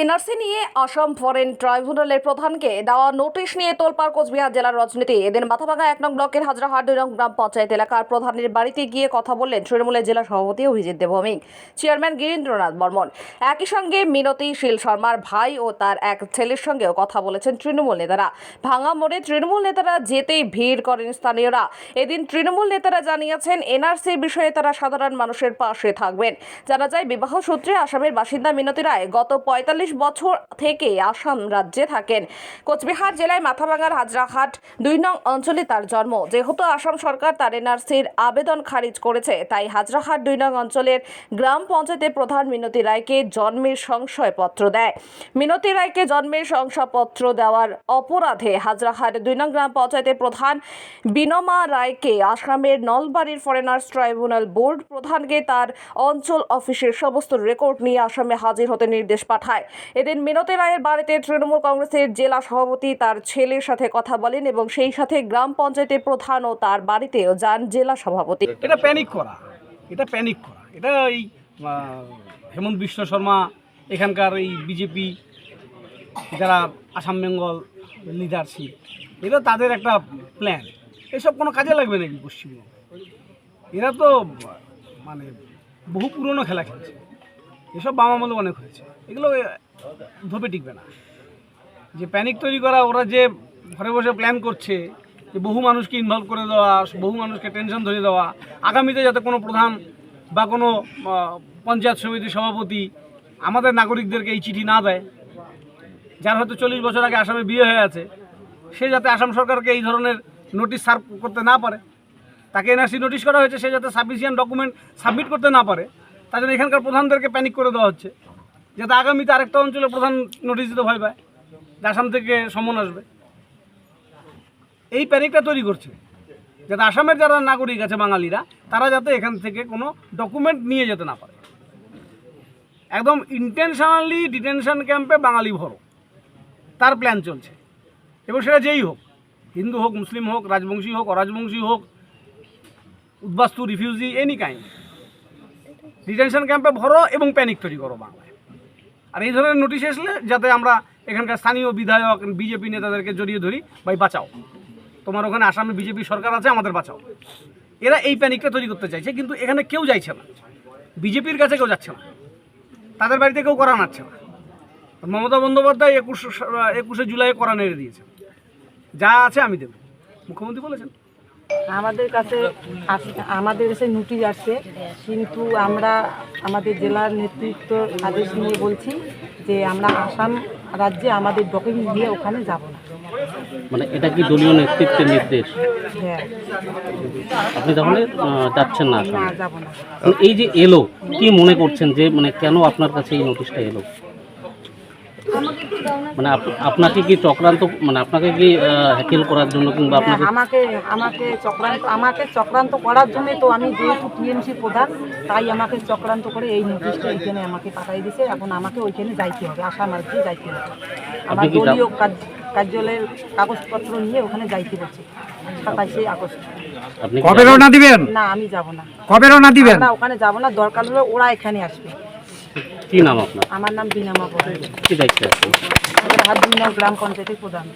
NRC নিয়ে Assam foreign ট্রাইব্যুনালের প্রধানকে দেওয়া নোটিশ নিয়ে তোলপাড় কোচবিহার জেলার রাজনীতি। এদিন মাথাভাঙা এক নং ব্লকের হাজরাহাট দুই নং গ্রাম পঞ্চায়েত এলাকার প্রধানের বাড়িতে গিয়ে কথা বললেন তৃণমূলের জেলা সভাপতি অভিজিৎ দেবভৌমিক, চেয়ারম্যান গিরীন্দ্রনাথ বর্মন। একই সঙ্গে মিনতি শীল শর্মার ভাই ও তার এক ছেলের সঙ্গেও কথা বলেছেন তৃণমূল নেতারা। ভাঙা মোড়ে তৃণমূল নেতারা যেতেই ভিড় করেন স্থানীয়রা। এদিন তৃণমূল নেতারা জানিয়েছেন, এনআরসি বিষয়ে তারা সাধারণ মানুষের পাশে থাকবেন। জানা যায়, বিবাহ সূত্রে আসামের বাসিন্দা মিনতি রায় গত পঁয়তাল্লিশ বছর থেকে আসাম রাজ্যে থাকেন। কোচবিহার জেলায় মাথাভাঙার হাজরাহাট দুই নং অঞ্চলে তার জন্ম। যেহেতু আসাম সরকার তার এনআরসির আবেদন খারিজ করেছে, তাই হাজরাহাট দুই নং অঞ্চলের গ্রাম পঞ্চায়েতের প্রধান মিনতি রায়কে জন্মের সংশয়পত্র দেয়। মিনতি রায়কে জন্মের শংসাপত্র দেওয়ার অপরাধে হাজরাহাট দুই নং গ্রাম পঞ্চায়েতের প্রধান বিনমা রায়কে আসামের নলবাড়ির ফরেনার্স ট্রাইব্যুনাল বোর্ড প্রধানকে তার অঞ্চল অফিসের সমস্ত রেকর্ড নিয়ে আসামে হাজির হতে নির্দেশ পাঠায়। এদিন মিনতি রায়ের বাড়িতে তৃণমূল কংগ্রেসের জেলা সভাপতি তার ছেলের সাথে কথা বলেন এবং সেই সাথে গ্রাম পঞ্চায়েতের প্রধান ও তার বাড়িতেও যান জেলা সভাপতি। এটা প্যানিক করা। এটা প্যানিক করা। এটা এই হেমন্ত বিশ্ব শর্মা, এখানকার এই বিজেপি যারা আসাম বেঙ্গল লিডারশিপ এটা তাদের একটা প্ল্যান এসব কোনো কাজে লাগবে নাকি পশ্চিমবঙ্গ? এরা তো মানে বহু পুরনো খেলা খেলছে। এসব বাম আমলে অনেক হয়েছে। এগুলো ধোপে টিকবে না। যে প্যানিক তৈরি করা, ওরা যে ঘরে বসে প্ল্যান করছে, যে বহু মানুষকে ইনভলভ করে দেওয়া, বহু মানুষকে টেনশন ধরে দেওয়া, আগামীতে যাতে কোনো প্রধান বা কোনো পঞ্চায়েত সমিতির সভাপতি আমাদের নাগরিকদেরকে এই চিঠি না দেয়, যার হয়তো চল্লিশ বছর আগে আসামে বিয়ে হয়ে আছে, সে যাতে আসাম সরকারকে এই ধরনের নোটিশ সার্ভ করতে না পারে, তাকে এনআরসি নোটিশ করা হয়েছে, সে যাতে সাফিসিয়েন্ট ডকুমেন্ট সাবমিট করতে না পারে তার জন্য এখানকার প্রধানদেরকে প্যানিক করে দেওয়া হচ্ছে। যাতে আগামীতে আরেকটা অঞ্চলে প্রধান নোটিশ দিতে ভয় পায়। যে আসাম থেকে সমন আসবে। এই প্যানিকটা তৈরি করছে। যাতে আসামের যারা নাগরিক আছে, বাঙালিরা, তারা যাতে এখান থেকে কোনো ডকুমেন্ট নিয়ে যেতে না পারে। একদম ইন্টেনশনালি ডিটেনশন ক্যাম্পে বাঙালি ভরো। তার প্ল্যান চলছে। এবং সেটা যেই হোক, হিন্দু হোক, মুসলিম হোক, রাজবংশী হোক, অরাজবংশী হোক, উদ্বাস্তু রিফিউজি এনি কাইন্ড ডিটেনশন ক্যাম্পে ভরো এবং প্যানিক তৈরি করো বাংলায়। আর এই ধরনের নোটিশ আসলে যাতে আমরা এখানকার স্থানীয় বিধায়ক, বিজেপি নেতাদেরকে জড়িয়ে ধরি, ভাই, বাঁচাও। তোমার ওখানে আসামে বিজেপি সরকার আছে, আমাদের বাঁচাও। এরা এই প্যানিকটা তৈরি করতে চাইছে, কিন্তু এখানে কেউ যাইছে না। বিজেপির কাছে কেউ যাচ্ছে না। তাদের বাড়িতে কেউ করান আসছে না। মমতা বন্দ্যোপাধ্যায় একুশ, একুশে জুলাই করান এনে দিয়েছে। যা আছে আমি দেব। মুখ্যমন্ত্রী বলেছেন। আমাদের কাছে আমাদের কাছে নোটিশ আসছে কিন্তু আমরা আমাদের জেলার নেতৃত্ব আদেশ নিয়ে বলছি যে আমরা আসাম রাজ্যে আমাদের ডকুমেন্ট দিয়ে ওখানে যাব না। মানে এটা কি দলীয় নেতৃত্বের নির্দেশ? হ্যাঁ। আপনি তাহলে যাচ্ছেন না না যাব না। মানে এই যে এলো কি মনে করছেন যে মানে কেন আপনার কাছে এই নোটিশটা এলো? মানে আপনাকে কি চক্রান্ত মানে আপনাকে কি হ্যাকেল করার জন্য কিংবা হ্যাঁ, আপনাকে আমাকে আমাকে চক্রান্ত আমাকে চক্রান্ত করার জন্যই তো আমি যেহেতু টিএমসি প্রধান তাই আমাকে চক্রান্ত করে এই নোটিশটা এখানে আমাকে পাঠাই দিছে। এখন আমাকে ওইখানে যাইতে হবে আশা রাজ্যে যাইতে হবে। আমার আপনি কি যাব- দলীয় কার্যালয়ের কাগজপত্র নিয়ে ওখানে যাইতে হচ্ছে সাতাইশে আগস্ট। কবে রওনা দিবেন? না আমি যাব না। কবে রওনা দিবেন? আমরা ওখানে যাব না দরকার হলে ওরা এখানে আসবে। কি নাম আপনার? আমার নাম বিনামা পদে কি দায়িত্বে আছেন? হাত গ্রাম পঞ্চায়েতের প্রধান।